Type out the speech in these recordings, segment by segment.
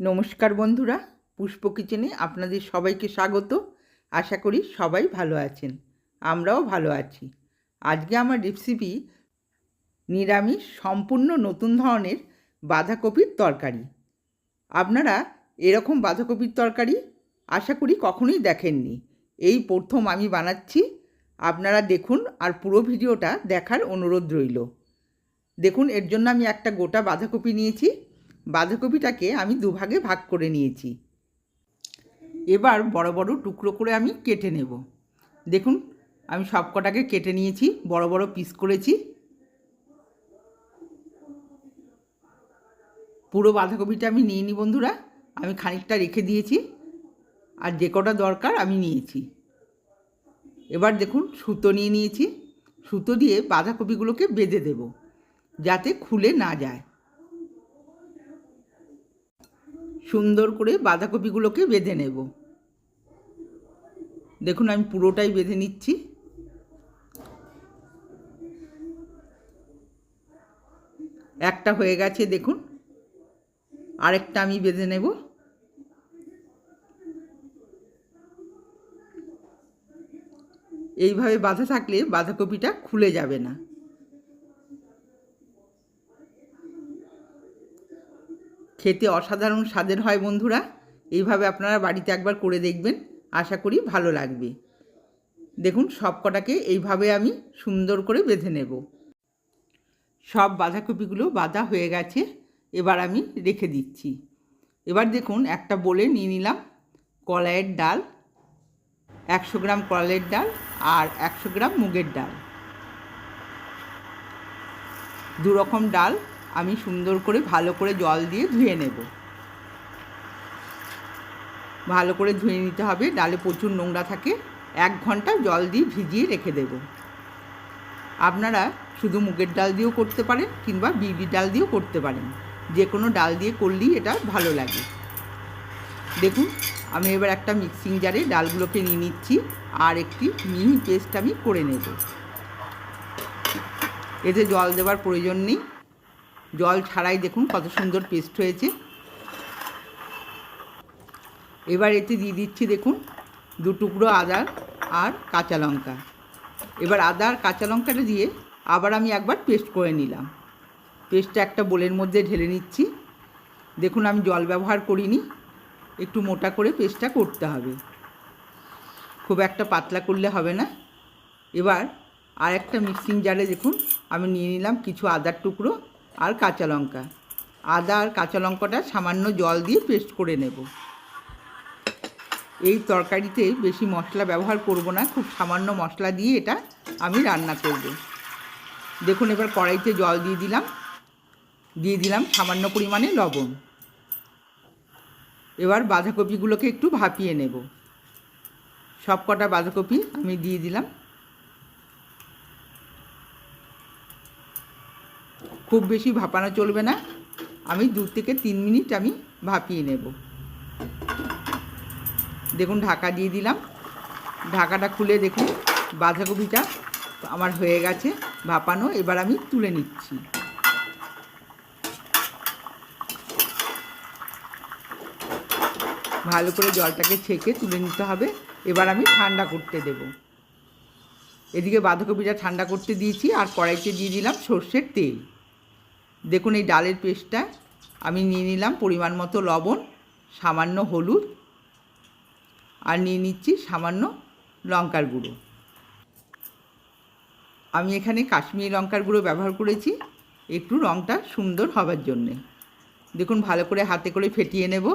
নমস্কার বন্ধুরা, পুষ্প কিচেনে আপনাদের সবাইকে স্বাগত। আশা করি সবাই ভালো আছেন, আমরাও ভালো আছি। আজকে আমার রেসিপি নিরামিষ সম্পূর্ণ নতুন ধরনের বাঁধাকপির তরকারি। আপনারা এরকম বাঁধাকপির তরকারি আশা করি কখনোই দেখেননি। এই প্রথম আমি বানাচ্ছি। আপনারা দেখুন আর পুরো ভিডিওটা দেখার অনুরোধ রইল। দেখুন, এর জন্য আমি একটা গোটা বাঁধাকপি নিয়েছি। বাঁধাকপিটাকে আমি দুভাগে ভাগ করে নিয়েছি। এবার বড় বড় টুকরো করে আমি কেটে নেব। দেখুন, আমি সব কটাকে কেটে নিয়েছি, বড় বড় পিস করেছি। পুরো বাঁধাকপিটা আমি নিয়ে নিই বন্ধুরা, আমি খানিকটা রেখে দিয়েছি আর যে কটা দরকার আমি নিয়েছি। এবার দেখুন, সুতো নিয়ে নিয়েছি। সুতো দিয়ে বাঁধাকপিগুলোকে বেঁধে দেব, যাতে খুলে না যায়। সুন্দর করে বাঁধাকপিগুলোকে বেঁধে নেব। দেখুন, আমি পুরোটাই বেঁধে নিচ্ছি। একটা হয়ে গেছে, দেখুন। আরেকটা আমি বেঁধে নেব। এইভাবে বাঁধা থাকলে বাঁধাকপিটা খুলে যাবে না। খেতে অসাধারণ স্বাদের হয় বন্ধুরা। এইভাবে আপনারা বাড়িতে একবার করে দেখবেন। আশা করি ভালো লাগবে। দেখুন সব কটাকে এইভাবে আমি সুন্দর করে বেঁধে নেব। সব বাঁধাকপিগুলো বাঁধা হয়ে গেছে। এবার আমি রেখে দিচ্ছি। এবার দেখুন, একটা বলে নিয়ে নিলাম কলাইয়ের ডাল, একশো গ্রাম কলাইয়ের ডাল আর একশো গ্রাম মুগের ডাল। দু রকম ডাল আমি সুন্দর করে ভালো করে জল দিয়ে ধুয়ে নেব। ভালো করে ধুয়ে নিতে হবে, ডালে প্রচুর নোংরা থাকে। এক ঘণ্টা জল দিয়ে ভিজিয়ে রেখে দেব। আপনারা শুধু মুগের ডাল দিয়েও করতে পারেন কিংবা বিউলি ডাল দিয়েও করতে পারেন। যে কোনো ডাল দিয়ে করলেই এটা ভালো লাগে। দেখুন, আমি এবার একটা মিক্সিং জারে ডালগুলোকে নিয়ে নিচ্ছি আর একটি মিহি পেস্ট আমি করে নেব। এতে জল দেওয়ার প্রয়োজন নেই। জল ছাড়াই দেখুন কত সুন্দর পেস্ট হয়েছে। এবার এতে দিয়ে দিচ্ছি দেখুন দু টুকরো আদা আর কাঁচা লঙ্কা। এবার আদা আর কাঁচা লঙ্কাটা দিয়ে আবার আমি একবার পেস্ট করে নিলাম। পেস্টটা একটা বোলের মধ্যে ঢেলে নিচ্ছি। দেখুন আমি জল ব্যবহার করিনি, একটু মোটা করে পেস্টটা করতে হবে। খুব একটা পাতলা করলে হবে না। এবার আর একটা মিক্সিং জারে দেখুন আমি নিয়ে নিলাম কিছু আদার টুকরো আর কাঁচা লঙ্কা। আদা আর কাঁচা লঙ্কাটা সামান্য জল দিয়ে পেস্ট করে নেব। এই তরকারিতে বেশি মশলা ব্যবহার করব না, খুব সামান্য মশলা দিয়ে এটা আমি রান্না করব। দেখুন, এবার কড়াইতে জল দিয়ে দিলাম। দিয়ে দিলাম সামান্য পরিমাণে লবণ। এবার বাঁধাকপিগুলোকে একটু ভাপিয়ে নেব। সব কটা বাঁধাকপি আমি দিয়ে দিলাম। খুব বেশি ভাপানো চলবে না। আমি দু থেকে তিন মিনিট আমি ভাপিয়ে নেব। দেখুন, ঢাকা দিয়ে দিলাম। ঢাকাটা খুলে দেখুন, বাঁধাকপিটা আমার হয়ে গেছে ভাপানো। এবার আমি তুলে নিচ্ছি। ভালো করে জলটাকে ছেঁকে তুলে নিতে হবে। এবার আমি ঠান্ডা করতে দেব। এদিকে বাঁধাকপিটা ঠান্ডা করতে দিয়েছি আর কড়াইতে দিয়ে দিলাম সর্ষের তেল। দেখুন এই ডালের পেস্টটা আমি নিয়ে নিলাম পরিমাণ মতো লবণ, সামান্য হলুদ আর নিয়ে নিচ্ছি সামান্য লঙ্কার গুঁড়ো। আমি এখানে কাশ্মীরি লঙ্কার গুঁড়ো ব্যবহার করেছি, একটু রঙটা সুন্দর হবার জন্যে। দেখুন ভালো করে হাতে করে ফেটিয়ে নেব।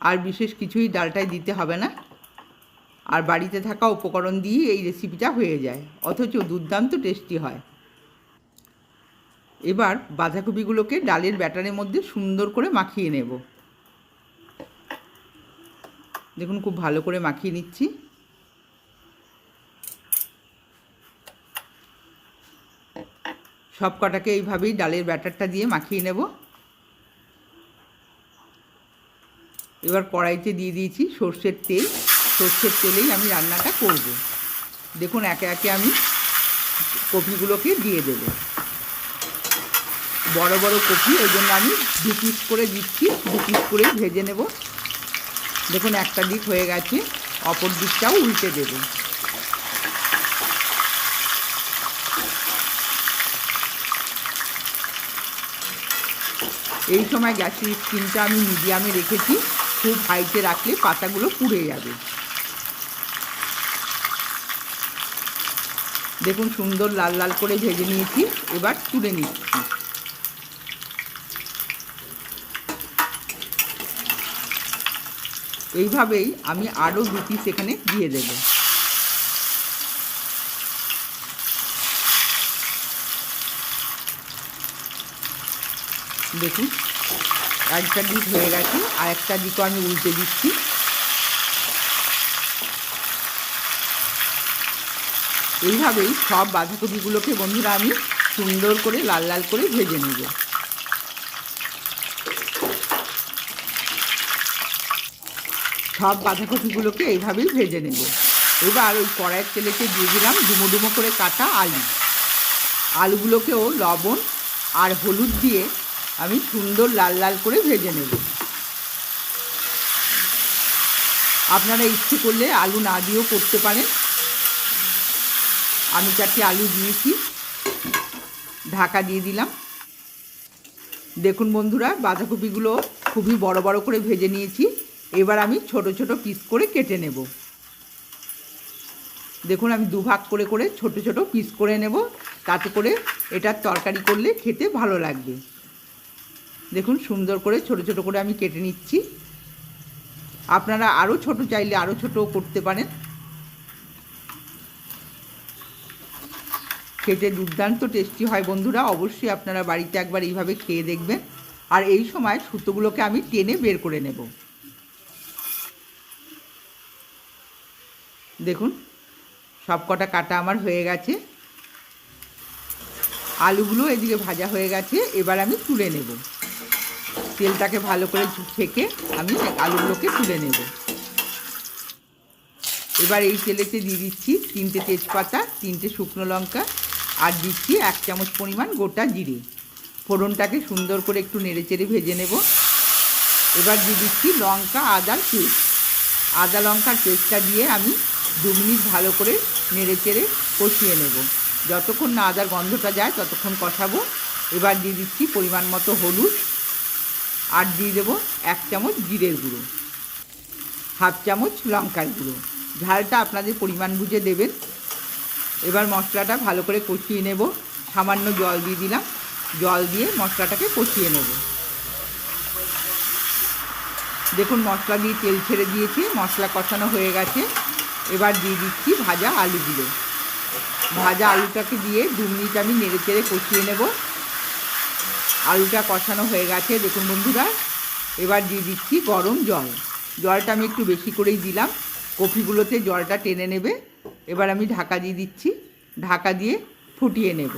আর বিশেষ কিছুই ডালটায় দিতে হবে না। আর বাড়িতে থাকা উপকরণ দিয়ে এই রেসিপিটা হয়ে যায়, অথচ দুর্দান্ত টেস্টি হয়। এবার বাঁধাকপিগুলোকে ডালের ব্যাটারের মধ্যে সুন্দর করে মাখিয়ে নেব। দেখুন, খুব ভালো করে মাখিয়ে নিচ্ছি। সব কটাকে এইভাবেই ডালের ব্যাটারটা দিয়ে মাখিয়ে নেব। এবার কড়াইতে দিয়ে দিয়েছি সর্ষের তেল। সর্ষের তেলেই আমি রান্নাটা করব। দেখুন, একে একে আমি কপিগুলোকে দিয়ে দেবো। বড় বড় কপি ওই জন্য আমি দু পিস করে দিচ্ছি। দু পিস করেই ভেজে নেব। দেখুন, একটা দিক হয়ে গেছে, অপর দিকটাও উল্টে দেব। এই সময় গ্যাসের স্টিমটা আমি মিডিয়ামে রেখেছি। খুব হাইতে রাখলে পাতাগুলো পুড়ে যাবে। দেখুন, সুন্দর লাল লাল করে ভেজে নিয়েছি। এবার তুলে নিচ্ছি। এইভাবেই আমি আরও দু পিস এখানে দিয়ে দেব। দেখুন, একটা দিক হয়ে গেছে, আর একটা দিকও আমি উল্টে দিচ্ছি। এইভাবেই সব বাঁধাকপিগুলোকে বন্ধুরা আমি সুন্দর করে লাল লাল করে ভেজে নেব। সব বাঁধাকপিগুলোকে এইভাবেই ভেজে নেব। এবার ওই কড়াইয়ের তেলেতে দিয়ে দিলাম ডুমো ডুমো করে কাটা আলু। আলুগুলোকেও লবণ আর হলুদ দিয়ে আমি সুন্দর লাল লাল করে ভেজে নেব। আপনারা ইচ্ছে করলে আলু না দিয়েও করতে পারেন। আমি চারটি আলু দিয়েছি। ঢাকা দিয়ে দিলাম। দেখুন বন্ধুরা, বাঁধাকপিগুলো খুবই বড় বড় করে ভেজে নিয়েছি। এবার আমি ছোট ছোট পিস করে কেটে নেব। দেখুন, আমি দুভাগ করে করে ছোট ছোট পিস করে নেব। তাতে করে এটার তরকারি করলে খেতে ভালো লাগবে। দেখুন, সুন্দর করে ছোট ছোট করে আমি কেটে নিচ্ছি। আপনারা আরও ছোট চাইলে আরও ছোটও করতে পারেন। খেতে দুর্দান্ত টেস্টি হয় বন্ধুরা। অবশ্যই আপনারা বাড়িতে একবার এইভাবে খেয়ে দেখবেন। আর এই সময় সুতোগুলোকে আমি টেনে বের করে নেব। দেখুন, সব কটা কাটা আমার হয়ে গেছে। আলুগুলো এদিকে ভাজা হয়ে গেছে, এবার আমি তুলে নেব। তেলটাকে ভালো করে ছেঁকে আমি আলুগুলোকে তুলে নেব। এবার এই তেলেতে দিয়ে দিচ্ছি তিনটে তেজপাতা, তিনটে শুকনো লঙ্কা, আর দিচ্ছি এক চামচ পরিমাণ গোটা জিরে। ফোড়নটাকে সুন্দর করে একটু নেড়ে চেড়ে ভেজে নেব। এবার দিয়ে দিচ্ছি লঙ্কা আদার পেস্ট। আদা লঙ্কার পেস্টটা দিয়ে আমি দু মিনিট ভালো করে নেড়ে চেড়ে কষিয়ে নেব। যতক্ষণ না আদার গন্ধটা যায়, ততক্ষণ কষাবো। এবার দিয়ে দিচ্ছি পরিমাণ মতো হলুদ আর দিয়ে দেবো এক চামচ জিরের গুঁড়ো, হাফ চামচ লঙ্কার গুঁড়ো। ঝালটা আপনাদের পরিমাণ বুঝে দেবেন। এবার মশলাটা ভালো করে কষিয়ে নেব। সামান্য জল দিয়ে দিলাম। জল দিয়ে মশলাটাকে কষিয়ে নেব। দেখুন মশলা দিয়ে তেল ছেড়ে দিয়েছি, মশলা কষানো হয়ে গেছে। এবার দিয়ে দিচ্ছি ভাজা আলুগুলো। ভাজা আলুটাকে দিয়ে দু মিনিট আমি নেড়ে চেড়ে কষিয়ে নেব। আলুটা কষানো হয়ে গেছে, দেখুন বন্ধুরা। এবার দিয়ে দিচ্ছি গরম জল। জলটা আমি একটু বেশি করেই দিলাম। কফিগুলোতে জলটা টেনে নেবে। এবার আমি ঢাকা দিয়ে দিচ্ছি। ঢাকা দিয়ে ফুটিয়ে নেব।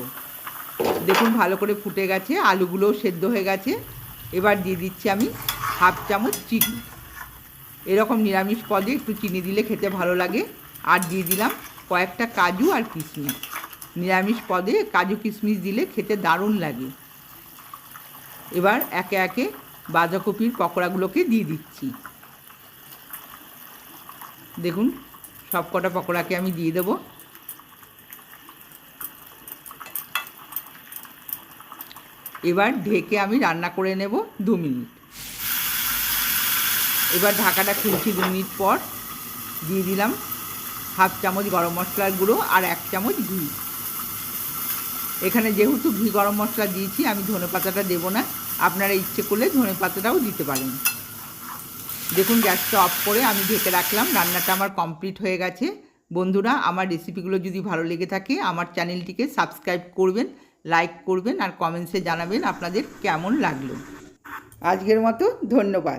দেখুন ভালো করে ফুটে গেছে, আলুগুলোও সেদ্ধ হয়ে গেছে। এবার দিয়ে দিচ্ছি আমি হাফ চামচ চিনি। এরকম নিরামিষ পদে একটু চিনি দিলে খেতে ভালো লাগে। আর দিয়ে দিলাম কয়েকটা কাজু আর কিশমিশ। নিরামিষ পদে কাজু কিশমিশ দিলে খেতে দারুণ লাগে। এবার একে একে বাঁধাকপির পকোড়াগুলোকে দিয়ে দিচ্ছি। দেখুন সব কটা পকোড়াকে আমি দিয়ে দেবো। এবার ঢেকে আমি রান্না করে নেব দু মিনিট। এবার ঢাকাটা খুলছি দু মিনিট পর। দিয়ে দিলাম হাফ চামচ গরম মশলার গুঁড়ো আর এক চামচ ঘি। এখানে যেহেতু ঘি গরম মশলা দিয়েছি, আমি ধনে পাতাটা দেবো না। আপনারা ইচ্ছে করলে ধনে পাতাটাও দিতে পারেন। দেখুন, গ্যাসটা অফ করে আমি ঢেকে রাখলাম। রান্নাটা আমার কমপ্লিট হয়ে গেছে। বন্ধুরা, আমার রেসিপিগুলো যদি ভালো লেগে থাকে, আমার চ্যানেলটিকে সাবস্ক্রাইব করবেন, লাইক করবেন আর কমেন্টসে জানাবেন আপনাদের কেমন লাগল। আজকের মতো ধন্যবাদ।